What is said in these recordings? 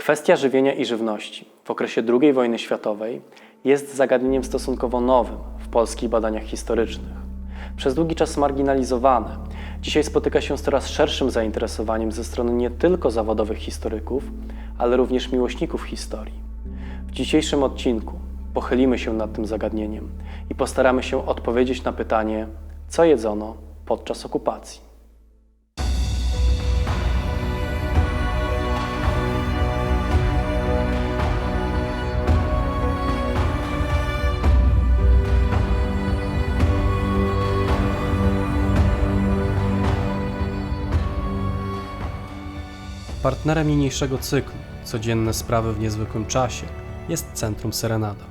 Kwestia żywienia i żywności w okresie II wojny światowej jest zagadnieniem stosunkowo nowym w polskich badaniach historycznych. Przez długi czas marginalizowane, dzisiaj spotyka się z coraz szerszym zainteresowaniem ze strony nie tylko zawodowych historyków, ale również miłośników historii. W dzisiejszym odcinku pochylimy się nad tym zagadnieniem i postaramy się odpowiedzieć na pytanie, co jedzono podczas okupacji. Partnerem niniejszego cyklu, codzienne sprawy w niezwykłym czasie, jest Centrum Serenada.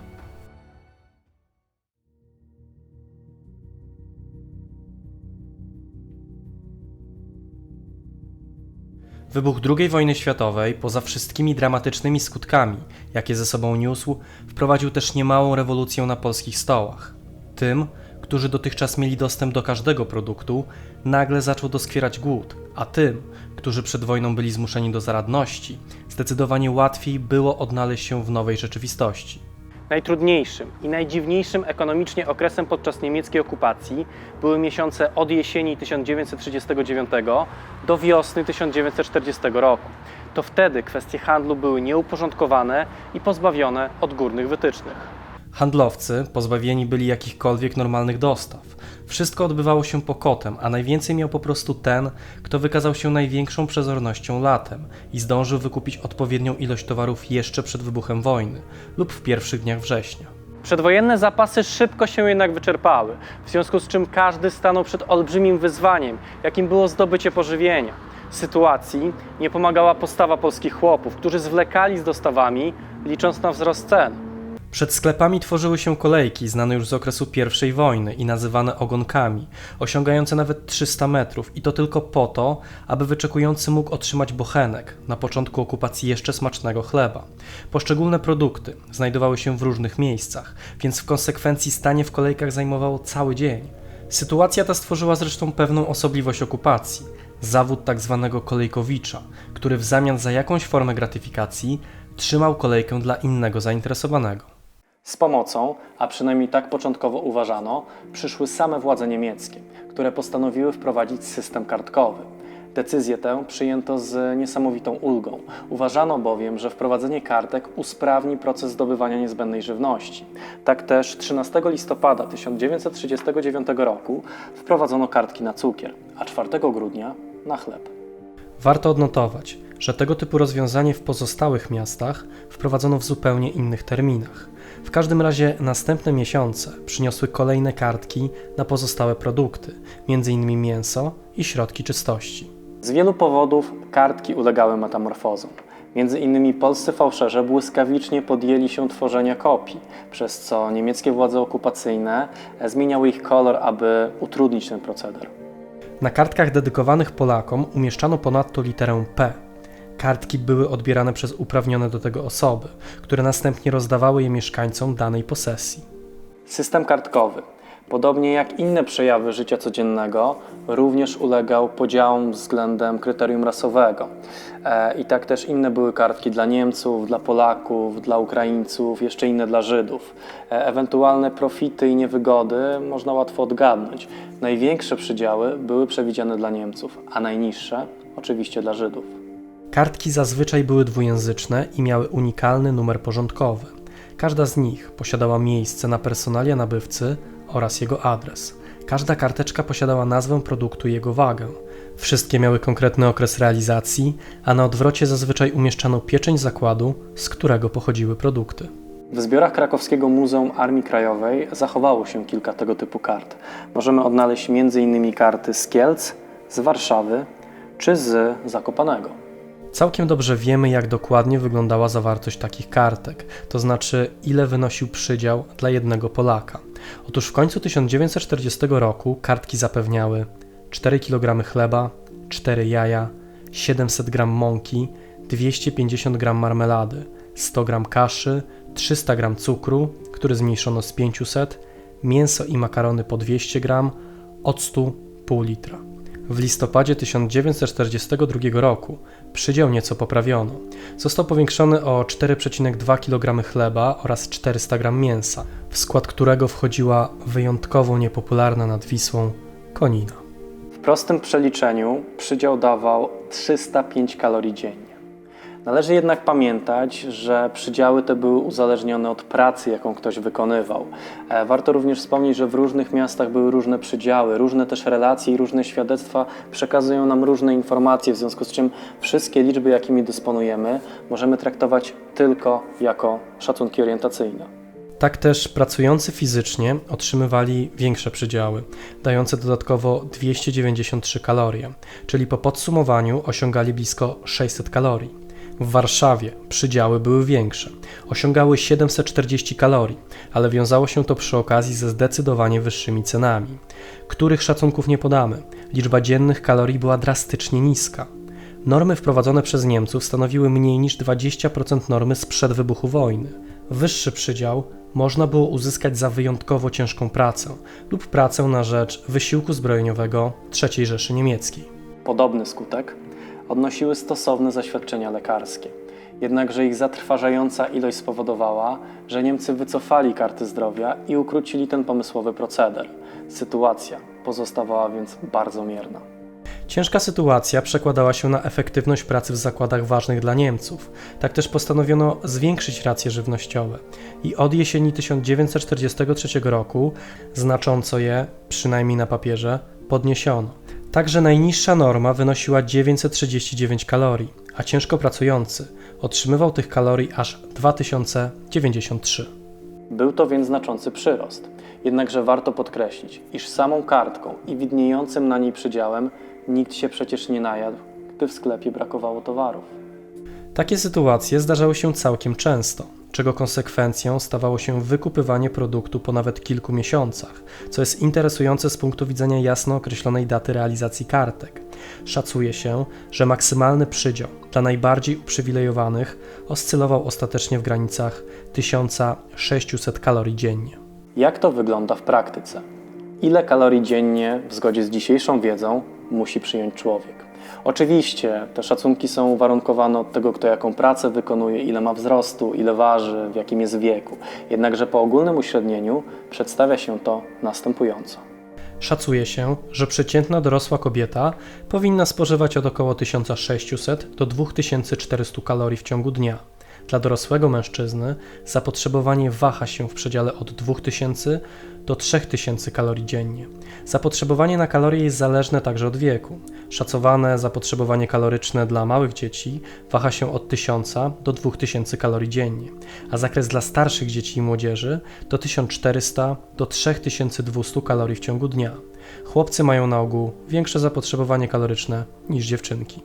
Wybuch II wojny światowej, poza wszystkimi dramatycznymi skutkami, jakie ze sobą niósł, wprowadził też niemałą rewolucję na polskich stołach. Tym, którzy dotychczas mieli dostęp do każdego produktu, nagle zaczął doskwierać głód, a tym, którzy przed wojną byli zmuszeni do zaradności, zdecydowanie łatwiej było odnaleźć się w nowej rzeczywistości. Najtrudniejszym i najdziwniejszym ekonomicznie okresem podczas niemieckiej okupacji były miesiące od jesieni 1939 do wiosny 1940 roku. To wtedy kwestie handlu były nieuporządkowane i pozbawione odgórnych wytycznych. Handlowcy pozbawieni byli jakichkolwiek normalnych dostaw. Wszystko odbywało się pokotem, a najwięcej miał po prostu ten, kto wykazał się największą przezornością latem i zdążył wykupić odpowiednią ilość towarów jeszcze przed wybuchem wojny lub w pierwszych dniach września. Przedwojenne zapasy szybko się jednak wyczerpały, w związku z czym każdy stanął przed olbrzymim wyzwaniem, jakim było zdobycie pożywienia. Sytuacji nie pomagała postawa polskich chłopów, którzy zwlekali z dostawami, licząc na wzrost cen. Przed sklepami tworzyły się kolejki znane już z okresu I wojny i nazywane ogonkami, osiągające nawet 300 metrów i to tylko po to, aby wyczekujący mógł otrzymać bochenek, na początku okupacji jeszcze smacznego chleba. Poszczególne produkty znajdowały się w różnych miejscach, więc w konsekwencji stanie w kolejkach zajmowało cały dzień. Sytuacja ta stworzyła zresztą pewną osobliwość okupacji. Zawód tak zwanego kolejkowicza, który w zamian za jakąś formę gratyfikacji trzymał kolejkę dla innego zainteresowanego. Z pomocą, a przynajmniej tak początkowo uważano, przyszły same władze niemieckie, które postanowiły wprowadzić system kartkowy. Decyzję tę przyjęto z niesamowitą ulgą. Uważano bowiem, że wprowadzenie kartek usprawni proces zdobywania niezbędnej żywności. Tak też 13 listopada 1939 roku wprowadzono kartki na cukier, a 4 grudnia na chleb. Warto odnotować, że tego typu rozwiązanie w pozostałych miastach wprowadzono w zupełnie innych terminach. W każdym razie następne miesiące przyniosły kolejne kartki na pozostałe produkty, m.in. mięso i środki czystości. Z wielu powodów kartki ulegały metamorfozom. Między innymi polscy fałszerze błyskawicznie podjęli się tworzenia kopii, przez co niemieckie władze okupacyjne zmieniały ich kolor, aby utrudnić ten proceder. Na kartkach dedykowanych Polakom umieszczano ponadto literę P, Kartki były odbierane przez uprawnione do tego osoby, które następnie rozdawały je mieszkańcom danej posesji. System kartkowy, podobnie jak inne przejawy życia codziennego, również ulegał podziałom względem kryterium rasowego. E, I tak też inne były kartki dla Niemców, dla Polaków, dla Ukraińców, jeszcze inne dla Żydów. E, ewentualne profity i niewygody można łatwo odgadnąć. Największe przydziały były przewidziane dla Niemców, a najniższe oczywiście dla Żydów. Kartki zazwyczaj były dwujęzyczne i miały unikalny numer porządkowy. Każda z nich posiadała miejsce na personalia nabywcy oraz jego adres. Każda karteczka posiadała nazwę produktu i jego wagę. Wszystkie miały konkretny okres realizacji, a na odwrocie zazwyczaj umieszczano pieczęć zakładu, z którego pochodziły produkty. W zbiorach Krakowskiego Muzeum Armii Krajowej zachowało się kilka tego typu kart. Możemy odnaleźć m.in. karty z Kielc, z Warszawy czy z Zakopanego. Całkiem dobrze wiemy, jak dokładnie wyglądała zawartość takich kartek, to znaczy ile wynosił przydział dla jednego Polaka. Otóż w końcu 1940 roku kartki zapewniały 4 kg chleba, 4 jaja, 700 g mąki, 250 g marmelady, 100 g kaszy, 300 g cukru, który zmniejszono z 500, mięso i makarony po 200 g, octu pół litra. W listopadzie 1942 roku przydział nieco poprawiono. Został powiększony o 4,2 kg chleba oraz 400 g mięsa, w skład którego wchodziła wyjątkowo niepopularna nad Wisłą konina. W prostym przeliczeniu przydział dawał 305 kalorii dziennie. Należy jednak pamiętać, że przydziały te były uzależnione od pracy, jaką ktoś wykonywał. E, Warto również wspomnieć, że w różnych miastach były różne przydziały, różne też relacje i różne świadectwa przekazują nam różne informacje, w związku z czym wszystkie liczby, jakimi dysponujemy, możemy traktować tylko jako szacunki orientacyjne. Tak też pracujący fizycznie otrzymywali większe przydziały, dające dodatkowo 293 kalorie, czyli po podsumowaniu osiągali blisko 600 kalorii. W Warszawie przydziały były większe, osiągały 740 kalorii, ale wiązało się to przy okazji ze zdecydowanie wyższymi cenami, których szacunków nie podamy. Liczba dziennych kalorii była drastycznie niska. Normy wprowadzone przez Niemców stanowiły mniej niż 20% normy sprzed wybuchu wojny. Wyższy przydział można było uzyskać za wyjątkowo ciężką pracę lub pracę na rzecz wysiłku zbrojeniowego III Rzeszy Niemieckiej. Podobny skutek odnosiły stosowne zaświadczenia lekarskie. Jednakże ich zatrważająca ilość spowodowała, że Niemcy wycofali karty zdrowia i ukrócili ten pomysłowy proceder. Sytuacja pozostawała więc bardzo mierna. Ciężka sytuacja przekładała się na efektywność pracy w zakładach ważnych dla Niemców. Tak też postanowiono zwiększyć racje żywnościowe i od jesieni 1943 roku znacząco je, przynajmniej na papierze, podniesiono. Także najniższa norma wynosiła 939 kalorii, a ciężko pracujący otrzymywał tych kalorii aż 2093. Był to więc znaczący przyrost. Jednakże warto podkreślić, iż samą kartką i widniejącym na niej przydziałem nikt się przecież nie najadł, gdy w sklepie brakowało towarów. Takie sytuacje zdarzały się całkiem często, czego konsekwencją stawało się wykupywanie produktu po nawet kilku miesiącach, co jest interesujące z punktu widzenia jasno określonej daty realizacji kartek. Szacuje się, że maksymalny przydział dla najbardziej uprzywilejowanych oscylował ostatecznie w granicach 1600 kalorii dziennie. Jak to wygląda w praktyce? Ile kalorii dziennie, w zgodzie z dzisiejszą wiedzą, musi przyjąć człowiek? Oczywiście te szacunki są uwarunkowane od tego, kto jaką pracę wykonuje, ile ma wzrostu, ile waży, w jakim jest wieku. Jednakże po ogólnym uśrednieniu przedstawia się to następująco. Szacuje się, że przeciętna dorosła kobieta powinna spożywać od około 1600 do 2400 kalorii w ciągu dnia. Dla dorosłego mężczyzny zapotrzebowanie waha się w przedziale od 2000 do 3000 kalorii dziennie. Zapotrzebowanie na kalorie jest zależne także od wieku. Szacowane zapotrzebowanie kaloryczne dla małych dzieci waha się od 1000 do 2000 kalorii dziennie, a zakres dla starszych dzieci i młodzieży do 1400 do 3200 kalorii w ciągu dnia. Chłopcy mają na ogół większe zapotrzebowanie kaloryczne niż dziewczynki.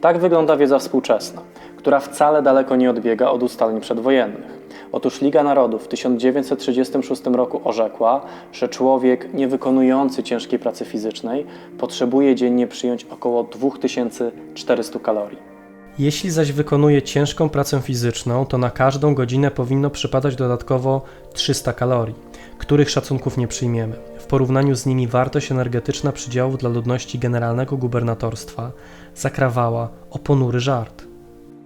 Tak wygląda wiedza współczesna, która wcale daleko nie odbiega od ustaleń przedwojennych. Otóż Liga Narodów w 1936 roku orzekła, że człowiek nie wykonujący ciężkiej pracy fizycznej potrzebuje dziennie przyjąć około 2400 kalorii. Jeśli zaś wykonuje ciężką pracę fizyczną, to na każdą godzinę powinno przypadać dodatkowo 300 kalorii, których szacunków nie przyjmiemy. W porównaniu z nimi wartość energetyczna przydziałów dla ludności generalnego gubernatorstwa zakrawała o ponury żart.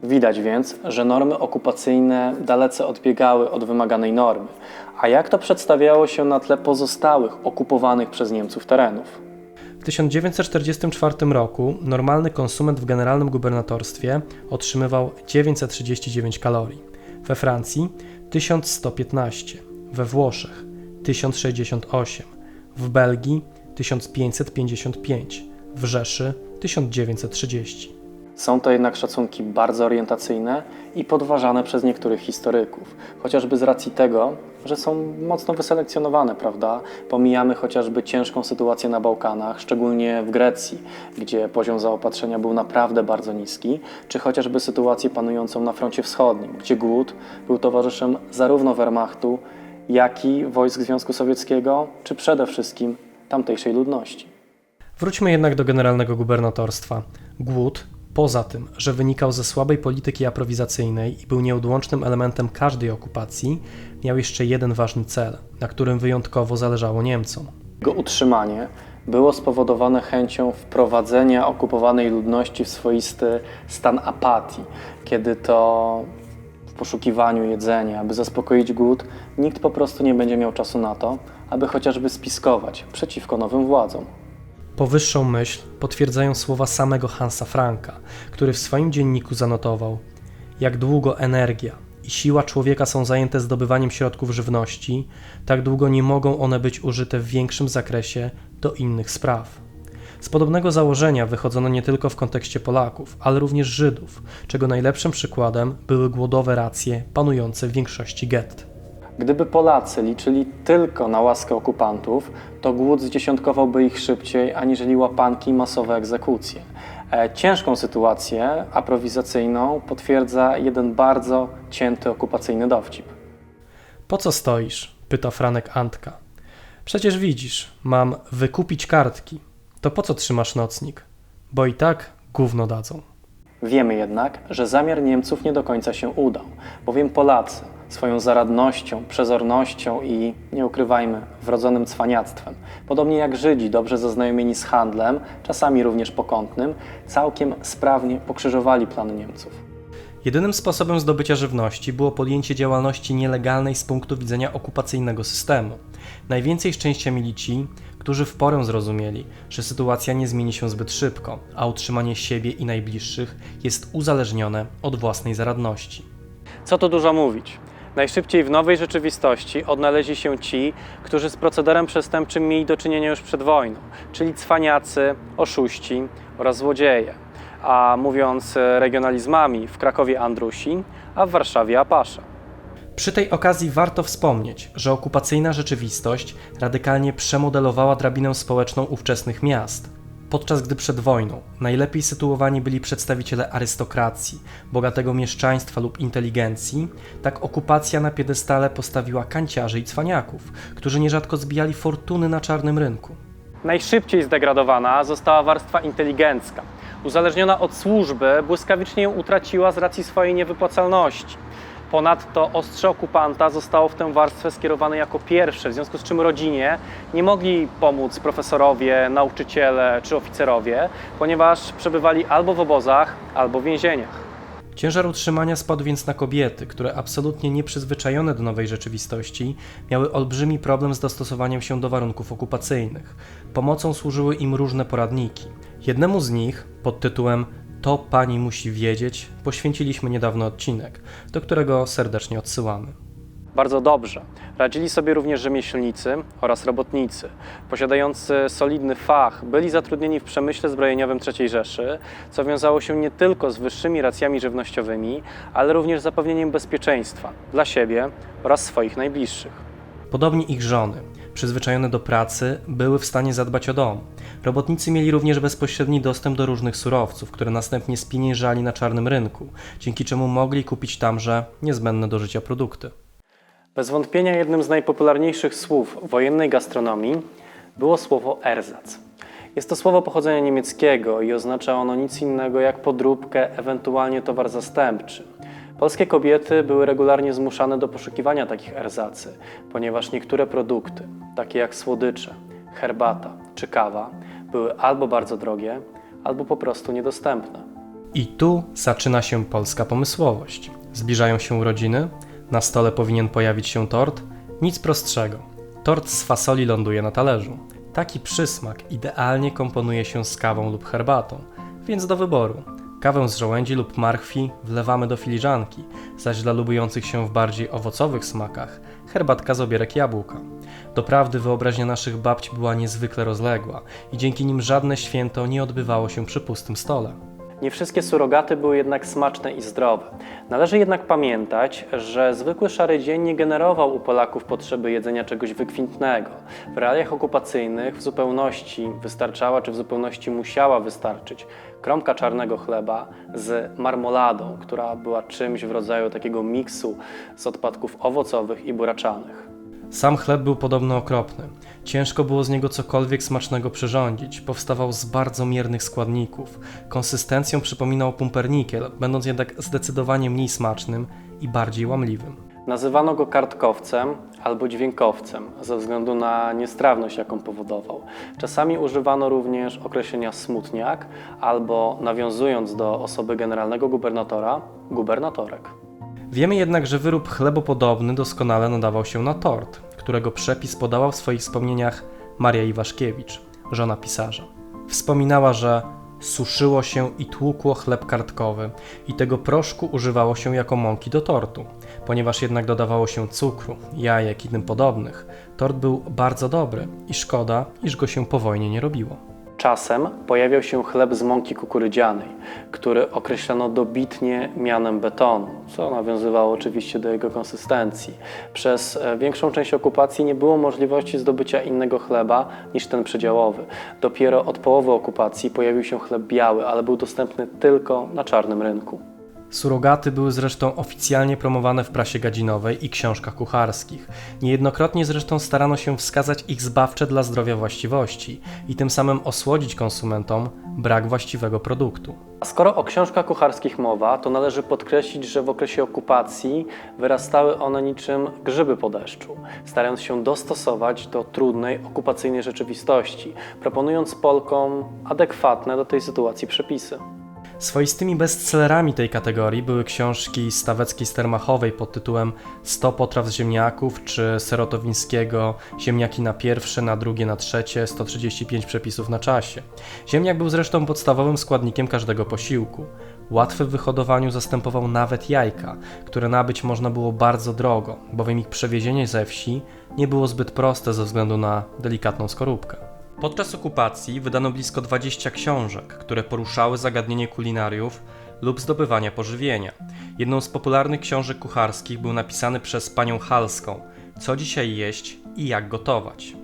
Widać więc, że normy okupacyjne dalece odbiegały od wymaganej normy. A jak to przedstawiało się na tle pozostałych okupowanych przez Niemców terenów? W 1944 roku normalny konsument w generalnym gubernatorstwie otrzymywał 939 kalorii, we Francji 1115, we Włoszech 1068, w Belgii 1555, w Rzeszy 1930. Są to jednak szacunki bardzo orientacyjne i podważane przez niektórych historyków, chociażby z racji tego, że są mocno wyselekcjonowane, prawda? Pomijamy chociażby ciężką sytuację na Bałkanach, szczególnie w Grecji, gdzie poziom zaopatrzenia był naprawdę bardzo niski, czy chociażby sytuację panującą na froncie wschodnim, gdzie głód był towarzyszem zarówno Wehrmachtu, jak i wojsk Związku Sowieckiego, czy przede wszystkim tamtejszej ludności. Wróćmy jednak do generalnego gubernatorstwa. Głód, poza tym, że wynikał ze słabej polityki aprowizacyjnej i był nieodłącznym elementem każdej okupacji, miał jeszcze jeden ważny cel, na którym wyjątkowo zależało Niemcom. Jego utrzymanie było spowodowane chęcią wprowadzenia okupowanej ludności w swoisty stan apatii, kiedy to w poszukiwaniu jedzenia, aby zaspokoić głód, nikt po prostu nie będzie miał czasu na to, aby chociażby spiskować przeciwko nowym władzom. Powyższą myśl potwierdzają słowa samego Hansa Franka, który w swoim dzienniku zanotował: Jak długo energia i siła człowieka są zajęte zdobywaniem środków żywności, tak długo nie mogą one być użyte w większym zakresie do innych spraw. Z podobnego założenia wychodzono nie tylko w kontekście Polaków, ale również Żydów, czego najlepszym przykładem były głodowe racje panujące w większości gett. Gdyby Polacy liczyli tylko na łaskę okupantów, to głód zdziesiątkowałby ich szybciej aniżeli łapanki i masowe egzekucje. E, Ciężką sytuację aprowizacyjną potwierdza jeden bardzo cięty okupacyjny dowcip. Po co stoisz? pyta Franek Antka. Przecież widzisz, mam wykupić kartki. To po co trzymasz nocnik? Bo i tak gówno dadzą. Wiemy jednak, że zamiar Niemców nie do końca się udał, bowiem Polacy swoją zaradnością, przezornością i, nie ukrywajmy, wrodzonym cwaniactwem, podobnie jak Żydzi dobrze zaznajomieni z handlem, czasami również pokątnym, całkiem sprawnie pokrzyżowali plany Niemców. Jedynym sposobem zdobycia żywności było podjęcie działalności nielegalnej z punktu widzenia okupacyjnego systemu. Najwięcej szczęścia mieli ci, którzy w porę zrozumieli, że sytuacja nie zmieni się zbyt szybko, a utrzymanie siebie i najbliższych jest uzależnione od własnej zaradności. Co tu dużo mówić? Najszybciej w nowej rzeczywistości odnaleźli się ci, którzy z procederem przestępczym mieli do czynienia już przed wojną, czyli cwaniacy, oszuści oraz złodzieje. A mówiąc e, regionalizmami, w Krakowie Andrusi, a w Warszawie Apasze. Przy tej okazji warto wspomnieć, że okupacyjna rzeczywistość radykalnie przemodelowała drabinę społeczną ówczesnych miast. Podczas gdy przed wojną najlepiej sytuowani byli przedstawiciele arystokracji, bogatego mieszczaństwa lub inteligencji, tak okupacja na piedestale postawiła kanciarzy i cwaniaków, którzy nierzadko zbijali fortuny na czarnym rynku. Najszybciej zdegradowana została warstwa inteligencka. Uzależniona od służby, błyskawicznie ją utraciła z racji swojej niewypłacalności. Ponadto ostrze okupanta zostało w tę warstwę skierowane jako pierwsze, w związku z czym rodzinie nie mogli pomóc profesorowie, nauczyciele czy oficerowie, ponieważ przebywali albo w obozach, albo w więzieniach. Ciężar utrzymania spadł więc na kobiety, które absolutnie nieprzyzwyczajone do nowej rzeczywistości miały olbrzymi problem z dostosowaniem się do warunków okupacyjnych. Pomocą służyły im różne poradniki. Jednemu z nich, pod tytułem To pani musi wiedzieć, poświęciliśmy niedawno odcinek, do którego serdecznie odsyłamy. Bardzo dobrze. Radzili sobie również rzemieślnicy oraz robotnicy. Posiadający solidny fach, byli zatrudnieni w przemyśle zbrojeniowym III Rzeszy, co wiązało się nie tylko z wyższymi racjami żywnościowymi, ale również zapewnieniem bezpieczeństwa dla siebie oraz swoich najbliższych. Podobnie ich żony, przyzwyczajone do pracy, były w stanie zadbać o dom. Robotnicy mieli również bezpośredni dostęp do różnych surowców, które następnie spieniężali na czarnym rynku, dzięki czemu mogli kupić tamże niezbędne do życia produkty. Bez wątpienia jednym z najpopularniejszych słów wojennej gastronomii było słowo ersatz. Jest to słowo pochodzenia niemieckiego i oznacza ono nic innego jak podróbkę, ewentualnie towar zastępczy. Polskie kobiety były regularnie zmuszane do poszukiwania takich erzacy, ponieważ niektóre produkty, takie jak słodycze, herbata czy kawa, były albo bardzo drogie, albo po prostu niedostępne. I tu zaczyna się polska pomysłowość. Zbliżają się urodziny, na stole powinien pojawić się tort, nic prostszego. Tort z fasoli ląduje na talerzu. Taki przysmak idealnie komponuje się z kawą lub herbatą, więc do wyboru. Kawę z żołędzi lub marchwi wlewamy do filiżanki, zaś dla lubujących się w bardziej owocowych smakach herbatka z obierek jabłka. Doprawdy wyobraźnia naszych babci była niezwykle rozległa i dzięki nim żadne święto nie odbywało się przy pustym stole. Nie wszystkie surogaty były jednak smaczne i zdrowe. Należy jednak pamiętać, że zwykły szary dzień nie generował u Polaków potrzeby jedzenia czegoś wykwintnego. W realiach okupacyjnych w zupełności wystarczała, czy w zupełności musiała wystarczyć kromka czarnego chleba z marmoladą, która była czymś w rodzaju takiego miksu z odpadków owocowych i buraczanych. Sam chleb był podobno okropny. Ciężko było z niego cokolwiek smacznego przyrządzić. Powstawał z bardzo miernych składników. Konsystencją przypominał pumpernikiel, będąc jednak zdecydowanie mniej smacznym i bardziej łamliwym. Nazywano go kartkowcem albo dźwiękowcem ze względu na niestrawność, jaką powodował. Czasami używano również określenia smutniak albo, nawiązując do osoby generalnego gubernatora, gubernatorek. Wiemy jednak, że wyrób chlebopodobny doskonale nadawał się na tort, którego przepis podała w swoich wspomnieniach Maria Iwaszkiewicz, żona pisarza. Wspominała, że suszyło się i tłukło chleb kartkowy i tego proszku używało się jako mąki do tortu. Ponieważ jednak dodawało się cukru, jajek i tym podobnych, tort był bardzo dobry i szkoda, iż go się po wojnie nie robiło. Czasem pojawiał się chleb z mąki kukurydzianej, który określano dobitnie mianem betonu, co nawiązywało oczywiście do jego konsystencji. Przez e, większą część okupacji nie było możliwości zdobycia innego chleba niż ten przedziałowy. Dopiero od połowy okupacji pojawił się chleb biały, ale był dostępny tylko na czarnym rynku. Surogaty były zresztą oficjalnie promowane w prasie gadzinowej i książkach kucharskich. Niejednokrotnie zresztą starano się wskazać ich zbawcze dla zdrowia właściwości i tym samym osłodzić konsumentom brak właściwego produktu. A skoro o książkach kucharskich mowa, to należy podkreślić, że w okresie okupacji wyrastały one niczym grzyby po deszczu, starając się dostosować do trudnej okupacyjnej rzeczywistości, proponując Polkom adekwatne do tej sytuacji przepisy. Swoistymi bestsellerami tej kategorii były książki Staweckiej-Stermachowej pod tytułem 100 potraw z ziemniaków czy Serotowińskiego Ziemniaki na pierwsze, na drugie, na trzecie, 135 przepisów na czasie. Ziemniak był zresztą podstawowym składnikiem każdego posiłku. Łatwy w wyhodowaniu zastępował nawet jajka, które nabyć można było bardzo drogo, bowiem ich przewiezienie ze wsi nie było zbyt proste ze względu na delikatną skorupkę. Podczas okupacji wydano blisko 20 książek, które poruszały zagadnienie kulinariów lub zdobywania pożywienia. Jedną z popularnych książek kucharskich był napisany przez panią Halską Co dzisiaj jeść i jak gotować.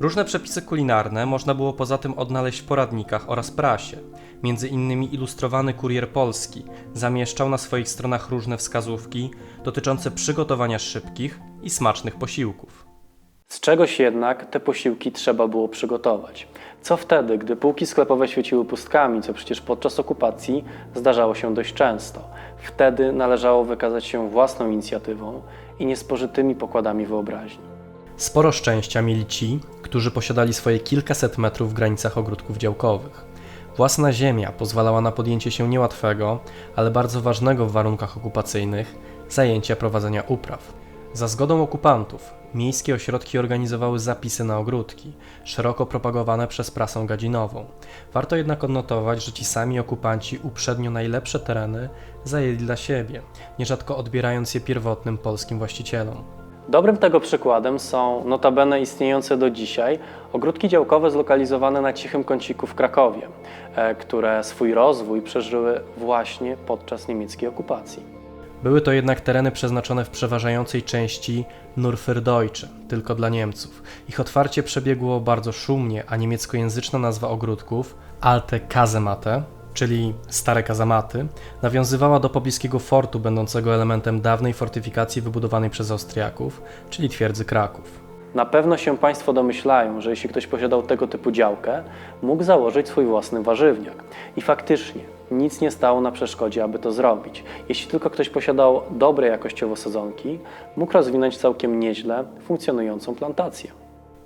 Różne przepisy kulinarne można było poza tym odnaleźć w poradnikach oraz prasie. Między innymi ilustrowany Kurier Polski zamieszczał na swoich stronach różne wskazówki dotyczące przygotowania szybkich i smacznych posiłków. Z czegoś jednak te posiłki trzeba było przygotować. Co wtedy, gdy półki sklepowe świeciły pustkami, co przecież podczas okupacji zdarzało się dość często? Wtedy należało wykazać się własną inicjatywą i niespożytymi pokładami wyobraźni. Sporo szczęścia mieli ci, którzy posiadali swoje kilkaset metrów w granicach ogródków działkowych. Własna ziemia pozwalała na podjęcie się niełatwego, ale bardzo ważnego w warunkach okupacyjnych zajęcia prowadzenia upraw. Za zgodą okupantów miejskie ośrodki organizowały zapisy na ogródki, szeroko propagowane przez prasę gadzinową. Warto jednak odnotować, że ci sami okupanci uprzednio najlepsze tereny zajęli dla siebie, nierzadko odbierając je pierwotnym polskim właścicielom. Dobrym tego przykładem są notabene istniejące do dzisiaj ogródki działkowe zlokalizowane na cichym kąciku w Krakowie, e, które swój rozwój przeżyły właśnie podczas niemieckiej okupacji. Były to jednak tereny przeznaczone w przeważającej części Nurferdeutsche, tylko dla Niemców. Ich otwarcie przebiegło bardzo szumnie, a niemieckojęzyczna nazwa ogródków Alte Kasematte, czyli stare kazamaty, nawiązywała do pobliskiego fortu będącego elementem dawnej fortyfikacji wybudowanej przez Austriaków, czyli twierdzy Kraków. Na pewno się Państwo domyślają, że jeśli ktoś posiadał tego typu działkę, mógł założyć swój własny warzywniak. I faktycznie nic nie stało na przeszkodzie, aby to zrobić. Jeśli tylko ktoś posiadał dobre jakościowo sadzonki, mógł rozwinąć całkiem nieźle funkcjonującą plantację.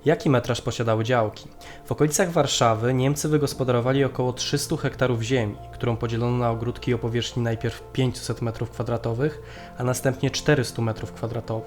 Jaki metraż posiadały działki? W okolicach Warszawy Niemcy wygospodarowali około 300 hektarów ziemi, którą podzielono na ogródki o powierzchni najpierw 500 m2, a następnie 400 m2.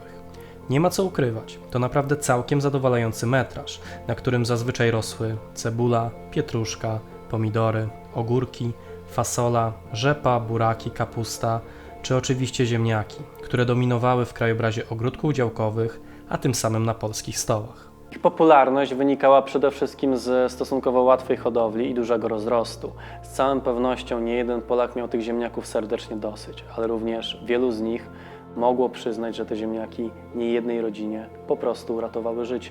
Nie ma co ukrywać, to naprawdę całkiem zadowalający metraż, na którym zazwyczaj rosły cebula, pietruszka, pomidory, ogórki, fasola, rzepa, buraki, kapusta, czy oczywiście ziemniaki, które dominowały w krajobrazie ogródków działkowych, a tym samym na polskich stołach. Ich popularność wynikała przede wszystkim z stosunkowo łatwej hodowli i dużego rozrostu. Z całą pewnością nie jeden Polak miał tych ziemniaków serdecznie dosyć, ale również wielu z nich mogło przyznać, że te ziemniaki nie jednej rodzinie po prostu uratowały życie.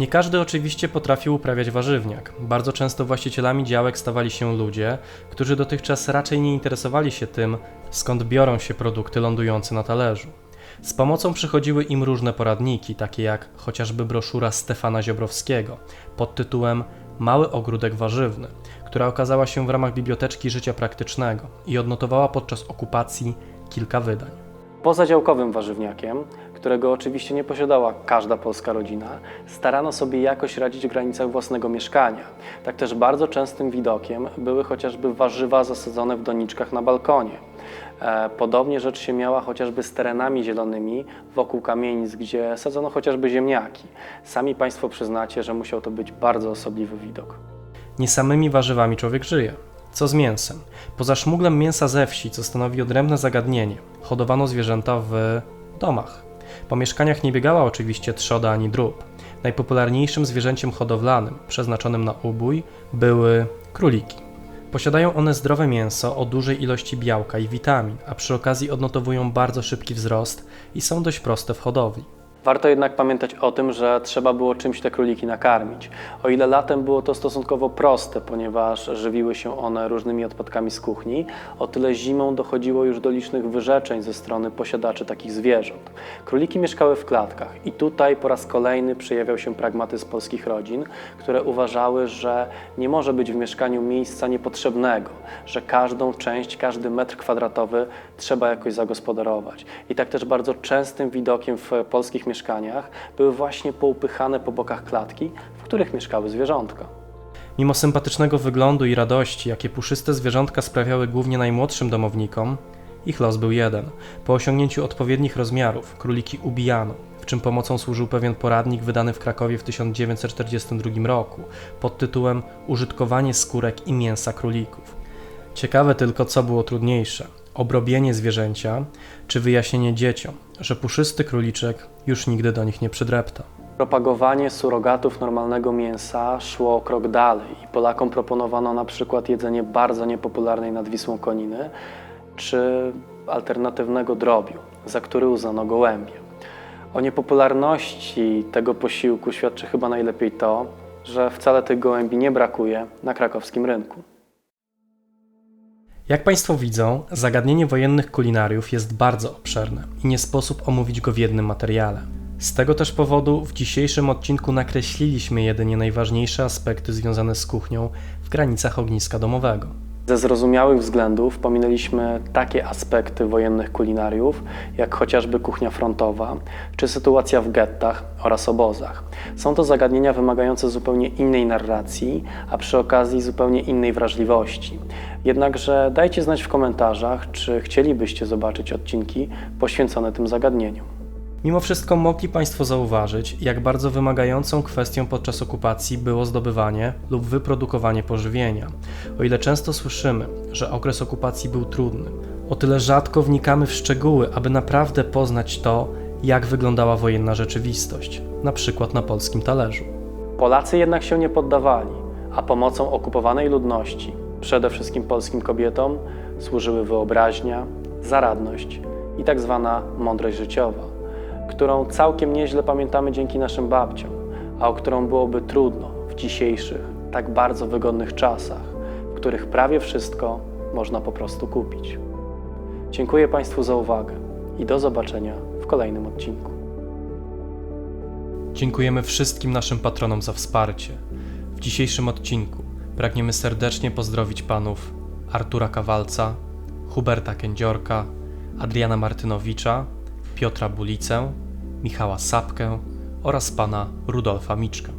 Nie każdy oczywiście potrafił uprawiać warzywniak. Bardzo często właścicielami działek stawali się ludzie, którzy dotychczas raczej nie interesowali się tym, skąd biorą się produkty lądujące na talerzu. Z pomocą przychodziły im różne poradniki, takie jak chociażby broszura Stefana Ziobrowskiego pod tytułem Mały ogródek warzywny, która okazała się w ramach Biblioteczki Życia Praktycznego i odnotowała podczas okupacji kilka wydań. Pozadziałkowym warzywniakiem, którego oczywiście nie posiadała każda polska rodzina, starano sobie jakoś radzić w granicach własnego mieszkania. Tak też bardzo częstym widokiem były chociażby warzywa zasadzone w doniczkach na balkonie. E, Podobnie rzecz się miała chociażby z terenami zielonymi wokół kamienic, gdzie sadzono chociażby ziemniaki. Sami Państwo przyznacie, że musiał to być bardzo osobliwy widok. Nie samymi warzywami człowiek żyje. Co z mięsem? Poza szmuglem mięsa ze wsi, co stanowi odrębne zagadnienie, hodowano zwierzęta w domach. Po mieszkaniach nie biegała oczywiście trzoda ani drób. Najpopularniejszym zwierzęciem hodowlanym, przeznaczonym na ubój, były króliki. Posiadają one zdrowe mięso o dużej ilości białka i witamin, a przy okazji odnotowują bardzo szybki wzrost i są dość proste w hodowli. Warto jednak pamiętać o tym, że trzeba było czymś te króliki nakarmić. O ile latem było to stosunkowo proste, ponieważ żywiły się one różnymi odpadkami z kuchni, o tyle zimą dochodziło już do licznych wyrzeczeń ze strony posiadaczy takich zwierząt. Króliki mieszkały w klatkach i tutaj po raz kolejny przejawiał się pragmatyzm polskich rodzin, które uważały, że nie może być w mieszkaniu miejsca niepotrzebnego, że każdą część, każdy metr kwadratowy trzeba jakoś zagospodarować. I tak też bardzo częstym widokiem w polskich mieszkaniach były właśnie poupychane po bokach klatki, w których mieszkały zwierzątka. Mimo sympatycznego wyglądu i radości, jakie puszyste zwierzątka sprawiały głównie najmłodszym domownikom, ich los był jeden. Po osiągnięciu odpowiednich rozmiarów króliki ubijano, w czym pomocą służył pewien poradnik wydany w Krakowie w 1942 roku pod tytułem Użytkowanie skórek i mięsa królików. Ciekawe tylko, co było trudniejsze: obrobienie zwierzęcia czy wyjaśnienie dzieciom, że puszysty króliczek już nigdy do nich nie przydrepta. Propagowanie surogatów normalnego mięsa szło o krok dalej i Polakom proponowano na przykład jedzenie bardzo niepopularnej nad Wisłą koniny czy alternatywnego drobiu, za który uznano gołębie. O niepopularności tego posiłku świadczy chyba najlepiej to, że wcale tych gołębi nie brakuje na krakowskim rynku. Jak Państwo widzą, zagadnienie wojennych kulinariów jest bardzo obszerne i nie sposób omówić go w jednym materiale. Z tego też powodu w dzisiejszym odcinku nakreśliliśmy jedynie najważniejsze aspekty związane z kuchnią w granicach ogniska domowego. Ze zrozumiałych względów pominęliśmy takie aspekty wojennych kulinariów, jak chociażby kuchnia frontowa, czy sytuacja w gettach oraz obozach. Są to zagadnienia wymagające zupełnie innej narracji, a przy okazji zupełnie innej wrażliwości. Jednakże dajcie znać w komentarzach, czy chcielibyście zobaczyć odcinki poświęcone tym zagadnieniom. Mimo wszystko mogli Państwo zauważyć, jak bardzo wymagającą kwestią podczas okupacji było zdobywanie lub wyprodukowanie pożywienia. O ile często słyszymy, że okres okupacji był trudny, o tyle rzadko wnikamy w szczegóły, aby naprawdę poznać to, jak wyglądała wojenna rzeczywistość, na przykład na polskim talerzu. Polacy jednak się nie poddawali, a pomocą okupowanej ludności, przede wszystkim polskim kobietom, służyły wyobraźnia, zaradność i tak zwana mądrość życiowa, którą całkiem nieźle pamiętamy dzięki naszym babciom, a o którą byłoby trudno w dzisiejszych, tak bardzo wygodnych czasach, w których prawie wszystko można po prostu kupić. Dziękuję Państwu za uwagę i do zobaczenia w kolejnym odcinku. Dziękujemy wszystkim naszym patronom za wsparcie. W dzisiejszym odcinku pragniemy serdecznie pozdrowić panów Artura Kawalca, Huberta Kędziorka, Adriana Martynowicza, Piotra Bulicę, Michała Sapkę oraz pana Rudolfa Miczkę.